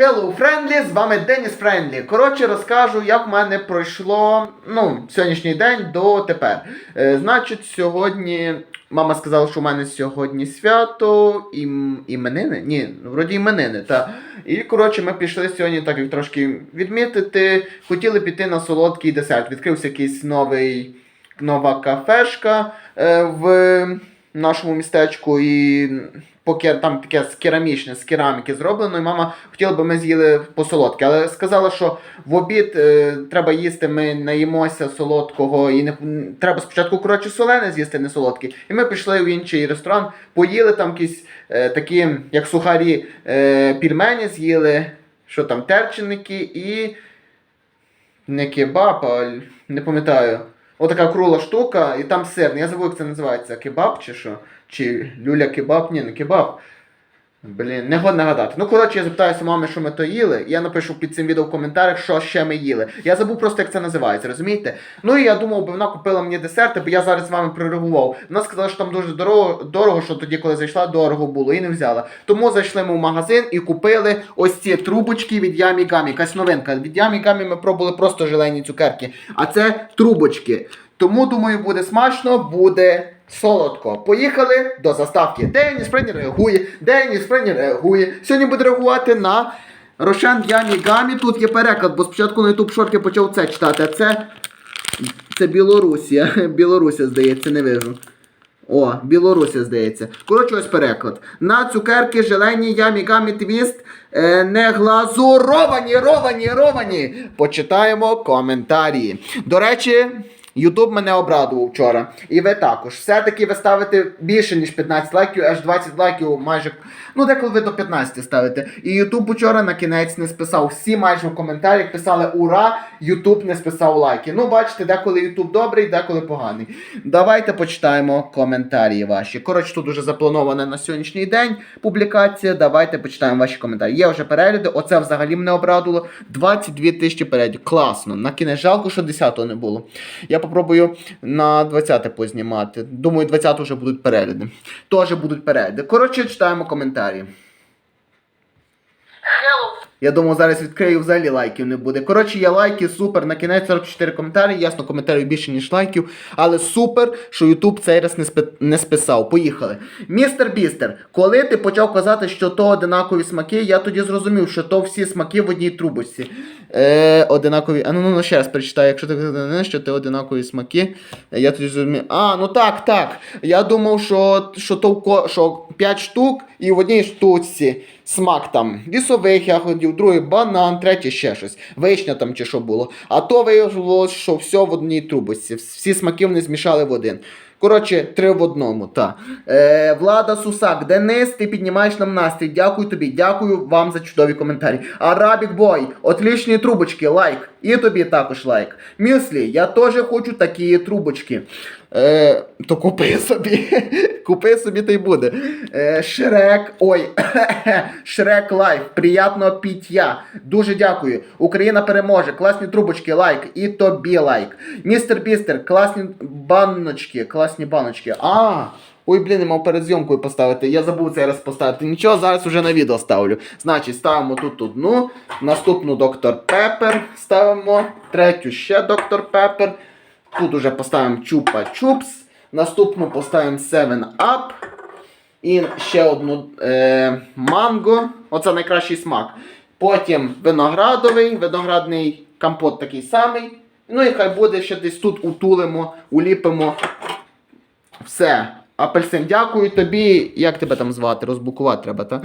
Hello Friendly, з вами Деніс Френдлі. Коротше, розкажу, як в мене пройшло ну, сьогоднішній день до тепер. Е, значить, сьогодні мама сказала, що в мене сьогодні свято і іменини? Ні, вроді іменини, та. І коротше, ми пішли сьогодні, так як трошки відмітити. Хотіли піти на солодкий десерт. Відкрився якийсь новий нова кафешка е, в нашому містечку і. Поки там таке з керамічне, з кераміки зроблено, і мама хотіла би ми з'їли по солодке. Але сказала, що в обід е, треба їсти, ми наїмося солодкого і не треба спочатку коротше солене з'їсти, не солодке. І ми пішли в інший ресторан, поїли там якісь е, такі, як сухарі, е, пільмені з'їли, що там, терченики і не кебаб, а не пам'ятаю. Отака кругла штука, і там сирний. Я забув, як це називається. Кебаб чи що? Чи люля кебаб? Ні, не кебаб. Блін, не годно нагадати. Ну, коротше, я запитаюся мами, що ми то їли, і я напишу під цим відео в коментарях, що ще ми їли. Я забув просто, як це називається, розумієте? Ну і я думав, би вона купила мені десерти, бо я зараз з вами прореагував. Вона сказала, що там дуже дорого, дорого, що тоді, коли зайшла, дорого було, і не взяла. Тому зайшли ми в магазин і купили ось ці трубочки від Ямі Гамі. Якась новинка. Від Ямі Гамі ми пробували просто желені цукерки. А це трубочки. Тому, думаю, буде смачно, буде солодко. Поїхали до заставки. Деніс Френі реагує, Деніс Френі реагує. Сьогодні буде реагувати на Рошен Ямі Гамі. Тут є переклад, бо спочатку на YouTube шорт я почав це читати, а це. Це Білорусія. Білорусія, здається, не вижу. О, Білорусія, здається. Коротше, ось переклад. На цукерки желені ямі гамі твіст е, не глазуровані, ровані, ровані. Почитаємо коментарі. До речі. Ютуб мене обрадував вчора. І ви також. Все-таки ви ставите більше, ніж 15 лайків, аж 20 лайків майже. Ну, деколи ви до 15 ставите. І Ютуб вчора на кінець не списав. Всі майже в коментарях писали Ура! Ютуб не списав лайки. Ну, бачите, деколи Ютуб добрий, деколи поганий. Давайте почитаємо коментарі ваші. Коротше, тут уже запланована на сьогоднішній день публікація. Давайте почитаємо ваші коментарі. Є вже перегляди. Оце взагалі мене обрадувало. 22 тисячі переглядів. Класно. На кінець жалко, що 10-го не було. Я попробую на 20-те познімати. Думаю, 20 вже будуть перегляди. Теж будуть перегляди. Коротше, читаємо коментарі. Я думаю, зараз відкрию взагалі лайків не буде. Коротше, є лайки, супер. На кінець 44 коментарі. Ясно, коментарів більше, ніж лайків. Але супер, що Ютуб цей раз не, спи... не списав. Поїхали. Містер Бістер, коли ти почав казати, що то одинакові смаки, я тоді зрозумів, що то всі смаки в одній трубочці. Е, одинакові. А ну, ну, ну ще раз прочитаю, якщо ти не що ти одинакові смаки. Я тоді зрозумів. А, ну так, так. Я думав, що, що, то, що 5 штук і в одній штуці смак там лісових ягодів, другий банан, третій ще щось. Вишня там чи що було. А то виявилося, що все в одній трубочці. Всі смаки вони змішали в один. Коротше, три в одному. Та. Е, Влада Сусак, Денис, ти піднімаєш нам настрій. Дякую тобі, дякую вам за чудові коментарі. Арабік Бой, отлічні трубочки, лайк. І тобі також лайк. Мюслі, я теж хочу такі трубочки. Е, то купи собі. купи собі та й буде. Е, Шрек. Ой. Шрек Лайф. Приятного піття. Дуже дякую. Україна переможе. Класні трубочки, лайк. І тобі лайк. Містер Бістер, класні баночки. Класні баночки. А. Ой, блін, я мав перед зйомкою поставити. Я забув цей раз поставити. Нічого, зараз вже на відео ставлю. Значить, ставимо тут одну, наступну доктор Пеппер ставимо, третю ще доктор Пеппер. Тут уже поставимо Чупа Чупс. Наступну поставимо 7 Up. І ще одну е, манго. Оце найкращий смак. Потім виноградовий, виноградний компот такий самий. Ну і хай буде ще десь тут утулимо, уліпимо. Все. Апельсин, дякую тобі. Як тебе там звати? Розблокувати треба, та?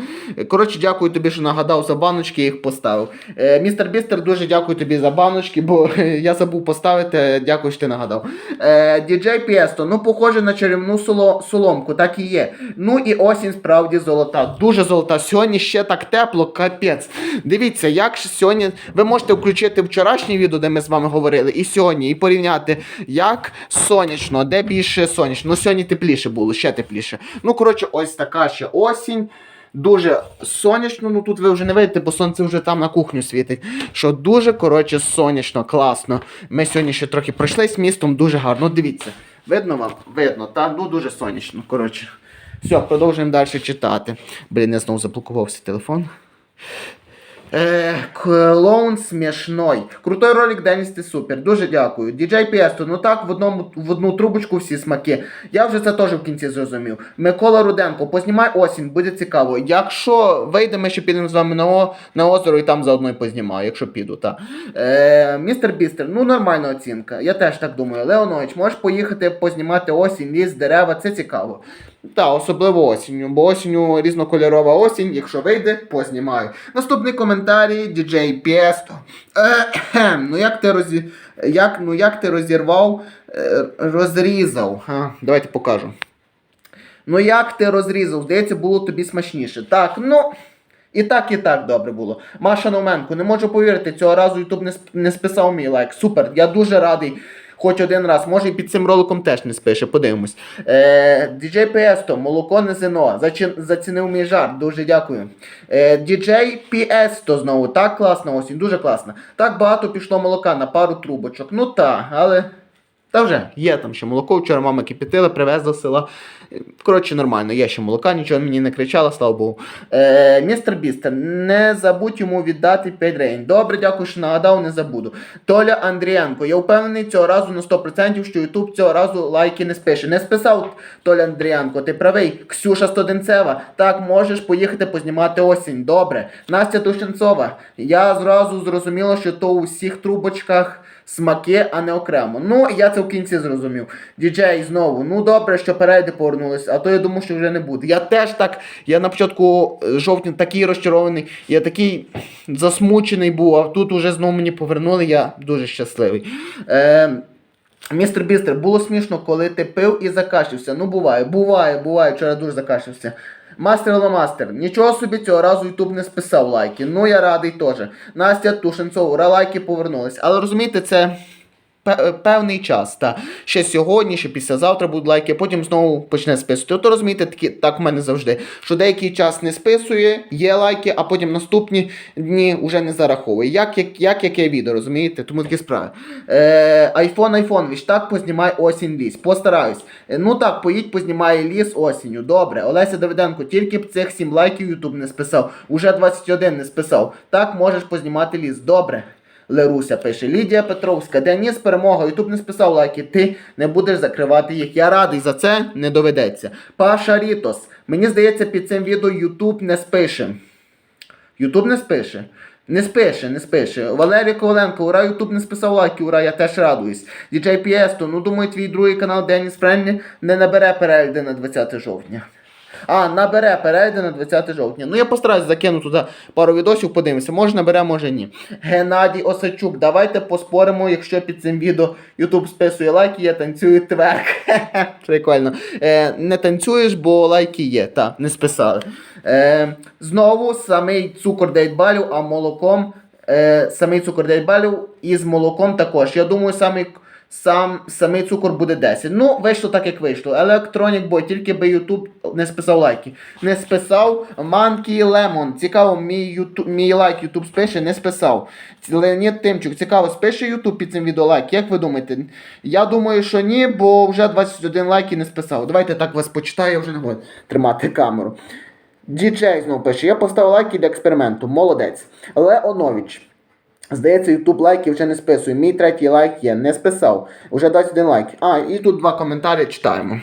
Коротше, дякую тобі, що нагадав за баночки, їх поставив. Е, містер Бістер, дуже дякую тобі за баночки, бо я забув поставити. Дякую, що ти нагадав. Е, Діджей Пєсто, ну похоже на чарівну соло, соломку, так і є. Ну і осінь справді золота. Дуже золота. Сьогодні ще так тепло, капець. Дивіться, як сьогодні. Ви можете включити вчорашнє відео, де ми з вами говорили, і сьогодні, і порівняти, як сонячно, де більше сонячно. Ну, сьогодні тепліше було, ще тепліше. Ну, коротше, ось така ще осінь. Дуже сонячно, ну тут ви вже не видите, бо сонце вже там на кухню світить. Що дуже, коротше, сонячно, класно. Ми сьогодні ще трохи пройшлись містом, дуже гарно. Ну, дивіться, видно вам? Видно, та? Ну дуже сонячно. Коротше. Все, продовжуємо далі читати. Блін, я знову заблокувався телефон. Е, клоун смішной. Крутой ролик, Деніс, ти супер. Дуже дякую. DJ Піесто, ну так, в, одному, в одну трубочку всі смаки. Я вже це теж в кінці зрозумів. Микола Руденко, познімай осінь, буде цікаво. Якщо вийде, ми ще підемо з вами на, на озеро і там заодно і познімаю, якщо піду, так. Е, містер Бістер, ну нормальна оцінка. Я теж так думаю. Леонович, можеш поїхати познімати осінь, ліс, дерева, це цікаво. Так, особливо осінню, бо осінню різнокольорова осінь, якщо вийде, познімаю. Наступний коментарій Піесто. Е, ну як ти розі... як, ну, як ти розірвав, е, розрізав. А, давайте покажу. Ну як ти розрізав? Здається, було тобі смачніше. Так, ну. І так, і так добре було. Маша Новменко, не можу повірити, цього разу Ютуб не списав мій лайк. Супер, я дуже радий. Хоч один раз, може і під цим роликом теж не спише, подивимось. Е, Піесто, молоко не зино. Зацінив мій жарт, дуже дякую. Е, DJ Піесто знову, так класно осінь, дуже класно. Так багато пішло молока на пару трубочок. Ну так, але. Та вже є там ще молоко, вчора мама кипятила, привезла з села. Коротше, нормально, є ще молока, нічого мені не кричала, слава Богу. Е, містер Бістер, не забудь йому віддати 5 гривень. Добре, дякую, що нагадав, не забуду. Толя Андрієнко, я впевнений цього разу на 100%, що Ютуб цього разу лайки не спише. Не списав Толя Андрієнко, ти правий. Ксюша Стоденцева, так можеш поїхати познімати осінь. Добре. Настя Тушенцова, я зразу зрозуміла, що то у всіх трубочках смаки, а не окремо. Ну, я це в кінці зрозумів. Діджей знову. Ну добре, що перейде перейди повернулись, а то я думав, що вже не буде. Я теж так, я на початку е, жовтня такий розчарований, я такий засмучений був, а тут уже знову мені повернули, я дуже щасливий. Е, Містер Бістер, було смішно, коли ти пив і закашлявся. Ну буває, буває, буває, вчора дуже закашлявся. Мастер Ламастер, нічого собі цього разу Ютуб не списав лайки. Ну я радий теж. Настя Тушенцов, лайки повернулись. Але розумієте, це певний час. Та. Ще сьогодні, ще післязавтра будуть лайки, потім знову почне списувати. То розумієте, такі, так в мене завжди. Що деякий час не списує, є лайки, а потім наступні дні вже не зараховує. Як, як, як яке відео, розумієте? Тому такі справи. Е, айфон, айфонович, так познімай осінь ліс. Постараюсь. Е, ну так, поїдь, познімай ліс осінню. Добре. Олеся Давиденко, тільки б цих 7 лайків Ютуб не списав. Уже 21 не списав. Так можеш познімати ліс. Добре. Леруся пише. Лідія Петровська, Деніс перемога. Ютуб не списав лайки. Ти не будеш закривати їх. Я радий за це, не доведеться. Паша Рітос. Мені здається, під цим відео Ютуб не спише. Ютуб не спише. Не спише, не спише. Валерій Коваленко, ура, Ютуб не списав лайки, ура, я теж радуюсь. Діджей Піесто, ну думаю, твій другий канал Деніс Френлі не набере перегляди на 20 жовтня. А, набере перейде на 20 жовтня. Ну я постараюсь закину туди пару відосів, подивимося. Може набере, може ні. Геннадій Осадчук, давайте поспоримо, якщо під цим відео YouTube списує лайки, я танцюю тверк. Прикольно. Е, не танцюєш, бо лайки є. Та, не списали. Е, знову самий цукор 9 балів, а молоком. Е, самий цукор 9 балів і з молоком також. Я думаю, самий. Сам самий цукор буде 10. Ну, вийшло так, як вийшло. Electronic Boy, тільки би YouTube не списав лайки. Не списав Monkey Lemon. Цікаво, мій, ютуб, мій лайк YouTube спише, не списав. Леонід Тимчук, цікаво, спише YouTube під цим відео лайк. Як ви думаєте? Я думаю, що ні, бо вже 21 лайк і не списав. Давайте так вас почитаю, я вже не буду тримати камеру. Діджей знову пише, я поставив лайки для експерименту. Молодець. Леонович. Здається, YouTube лайки вже не списує. Мій третій лайк є, не списав. Уже 21 лайк. А, і тут два коментарі читаємо.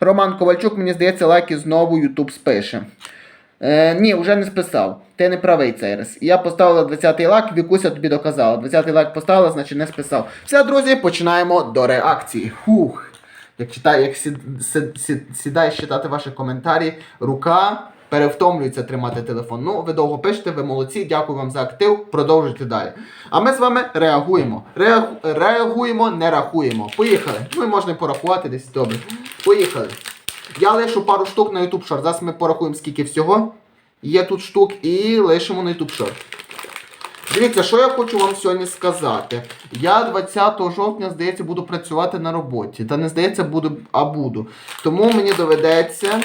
Роман Ковальчук, мені здається, лайки знову YouTube спише. Е, ні, вже не списав. Ти не правий цей раз. Я поставила 20-й лайк, Вікуся тобі доказала. 20-й лайк поставила, значить не списав. Все, друзі, починаємо до реакції. Фух. Як читаю, як сід, сід, сід, сідаєш читати ваші коментарі, рука перевтомлюється тримати телефон. Ну, ви довго пишете, ви молодці, дякую вам за актив. Продовжуйте далі. А ми з вами реагуємо. Реагу, реагуємо, не рахуємо. Поїхали. Ну і можна порахувати десь добре. Поїхали. Я лишу пару штук на YouTube Short. Зараз ми порахуємо, скільки всього. Є тут штук і лишимо на YouTube Short. Дивіться, що я хочу вам сьогодні сказати. Я 20 жовтня, здається, буду працювати на роботі. Та не здається, буду, а буду. Тому мені доведеться.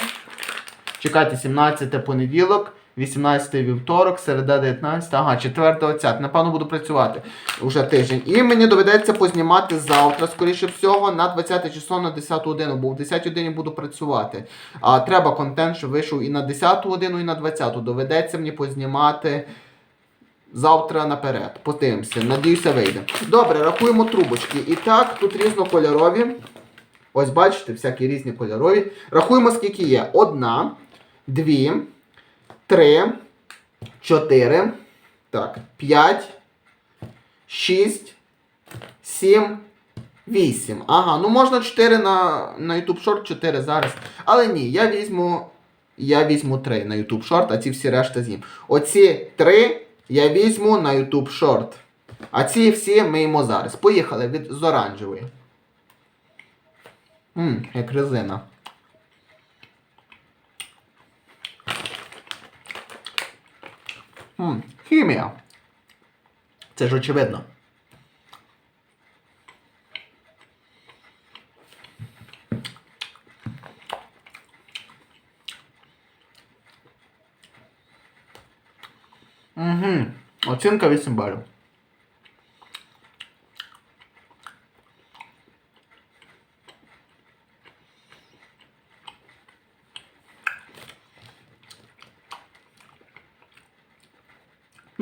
Чекайте, 17 понеділок, 18 вівторок, середа 19, ага, 4 оцят. Напевно, буду працювати уже тиждень. І мені доведеться познімати завтра, скоріше всього, на 20 число на 10 годину, бо в 10 годині буду працювати. А треба контент, щоб вийшов і на 10 годину, і на 20. Доведеться мені познімати. завтра наперед. Подивимося, надіюся, вийде. Добре, рахуємо трубочки. І так, тут різнокольорові. Ось бачите, всякі різні кольорові. Рахуємо, скільки є. Одна, дві, три, чотири, так, п'ять, шість, сім, вісім. Ага, ну можна 4 на, на YouTube Short, 4 зараз. Але ні, я візьму. Я візьму 3 на YouTube Short, а ці всі решта з'їм. Оці 3 я візьму на YouTube Short. А ці всі ми їмо зараз. Поїхали від з оранжевої. Ммм, як резина. Ммм, хімія. Це ж очевидно. Угу. Оцінка 8 балів.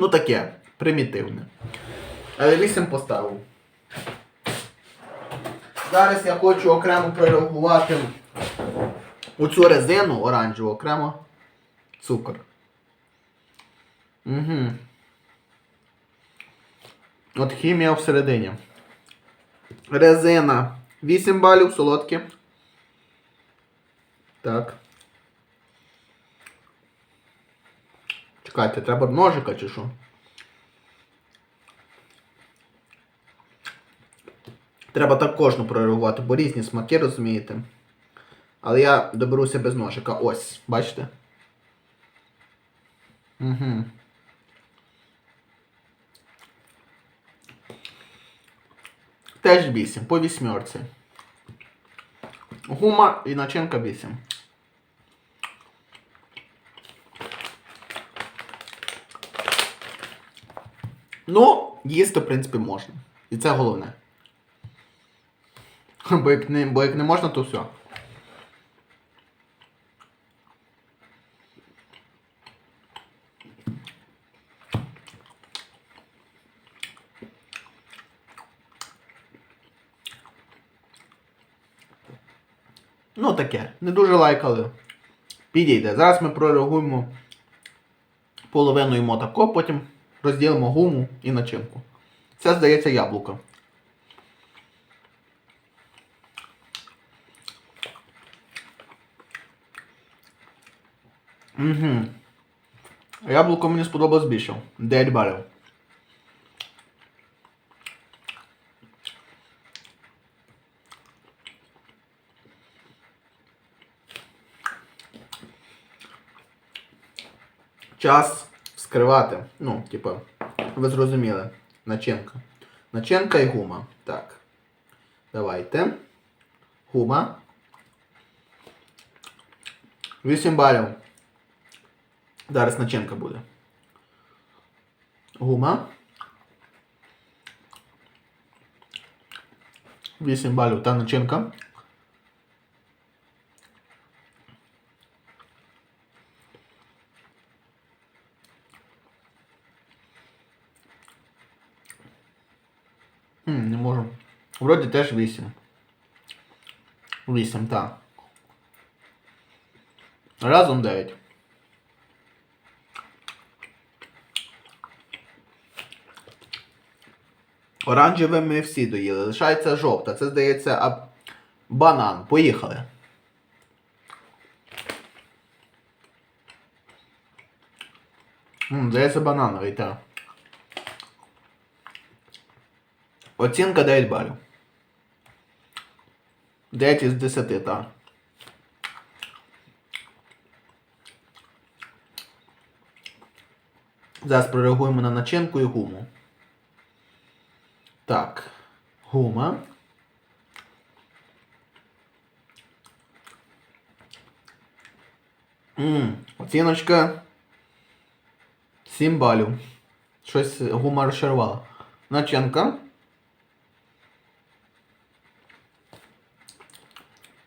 Ну таке, примітивне. Але 8 поставив. Зараз я хочу окремо прореагувати оцю резину оранжеву, окремо цукор. Угу. От хімія всередині. Резина 8 балів, солодкі. Так. Чекайте, треба ножика чи що? Треба так кожну прореагувати, бо різні смаки, розумієте. Але я доберуся без ножика. Ось, бачите? Угу. Теж 8, по вісьмерці. Гума і начинка 8. Ну, їсти, в принципі, можна. І це головне. Бо як не, бо як не можна, то все. Ну таке, не дуже лайкали. Підійде. Зараз ми прореагуємо половину йому тако, потім розділимо гуму і начинку. Це здається яблуко. Угу. Яблуко мені сподобалось більше. 9 балів. Час вскривати. Ну, типа, ви зрозуміли. Начинка. Начинка і гума. Так. Давайте. Гума. 8 балів. Зараз начинка буде. Гума. 8 балів та начинка. Не можу. Вроді теж 8. 8, так. Разом 9. Оранжеве ми всі доїли. Лишається жовта. Це здається а... банан. Поїхали. М, здається банановий, так. Оцінка 9 балів. 9 із 10, так. Зараз прореагуємо на начинку і гуму. Так. Гума. Ммм, оціночка 7 балів. Щось гума розчарувала. Начинка.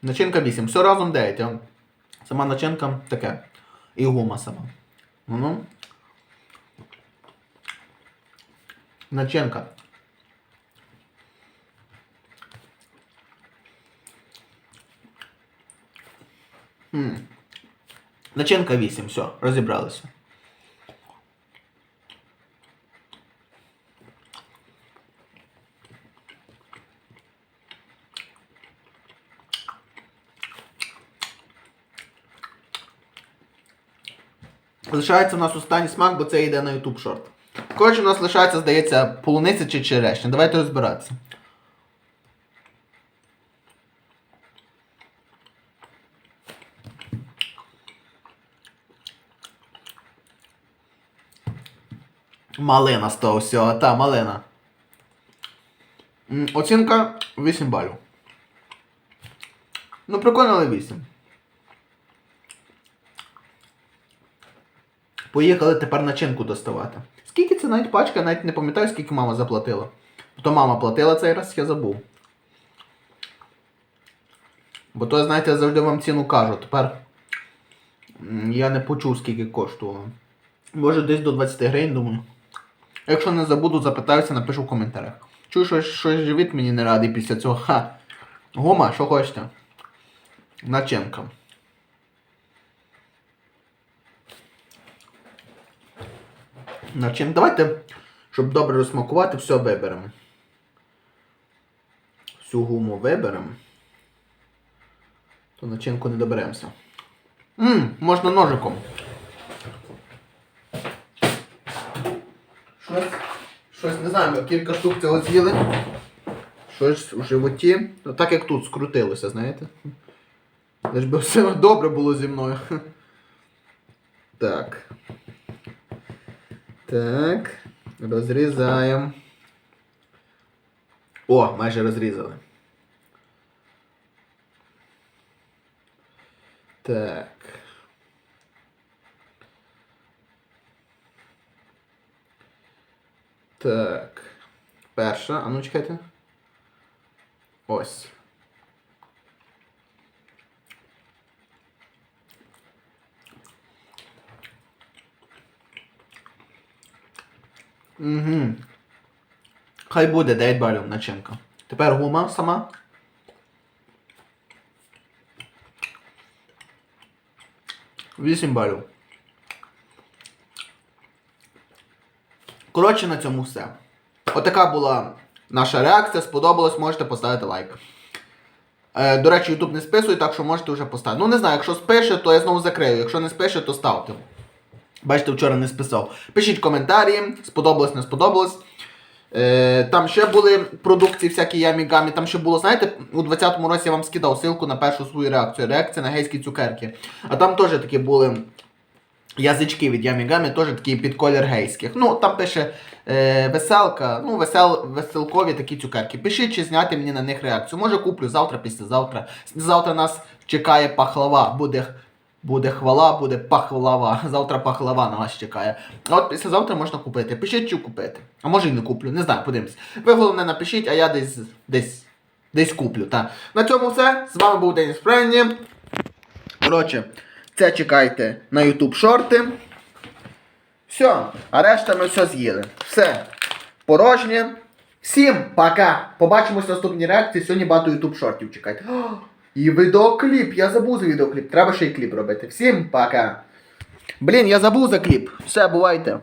Начинка 8. Все разом 9. а Сама начинка таке. І гума сама. Ну. Начинка. М. Начинка 8, все, розібралися. Лишається у нас останній смак, бо це йде на YouTube шорт. Коротше, у нас лишається, здається, полуниця чи черешня. Давайте розбиратися. Малина з того всього, та малина. Оцінка 8 балів. Ну, прикольно, але 8. Поїхали тепер начинку доставати. Скільки це навіть пачка, навіть не пам'ятаю, скільки мама заплатила. То мама платила цей раз, я забув. Бо то, знаєте, я завжди вам ціну кажу. Тепер я не почув, скільки коштувало. Може десь до 20 гривень, думаю. Якщо не забуду, запитаюся, напишу в коментарях. Чую, що щось живіт мені не радий після цього. Ха. Гума, що хочете? Начинка. Начин. Давайте, щоб добре розсмакувати, все виберемо. Всю гуму виберемо. То начинку не доберемося. Ммм, можна ножиком. Щось, щось не знаю, ми кілька штук цього з'їли. Щось у животі. Ну, так як тут скрутилося, знаєте. Лиш би все добре було зі мною. Так. Так. Розрізаємо. О, майже розрізали. Так. Так. Перша. А ну чекайте. Ось. Угу. Хай буде 9 балів начинка. Тепер гума сама. Вісім балів. Коротше, на цьому все. Отака була наша реакція. Сподобалось, можете поставити лайк. Е, до речі, YouTube не списує, так що можете вже поставити. Ну не знаю, якщо спише, то я знову закрию. Якщо не спише, то ставте. Бачите, вчора не списав. Пишіть коментарі, сподобалось, не сподобалось. Е, там ще були продукції, всякі ямі-гамі. Там ще було, знаєте, у 20-му році я вам скидав ссылку на першу свою реакцію. Реакція на гейські цукерки. А там теж такі були язички від ямі-гамі, теж такі під колір гейських. Ну, там пише е, веселка, ну, весел, веселкові такі цукерки. Пишіть, чи зняти мені на них реакцію. Може куплю завтра, післязавтра. Завтра нас чекає пахлава. Буде Буде хвала, буде пахлава. Завтра пахлава на вас чекає. А от післязавтра можна купити. Пишіть, чи купити. А може і не куплю, не знаю, подивимось. Ви головне напишіть, а я десь десь десь куплю. Та. На цьому все. З вами був Деніс Френні. Коротше, це чекайте на YouTube шорти. Все, а решта ми все з'їли. Все. Порожнє. Всім пока! Побачимось в наступній реакції. Сьогодні багато YouTube шортів чекайте. І відеокліп. Я забув за відеокліп. Треба ще й кліп робити. Всім пока. Блін, я забув за кліп. Все, бувайте.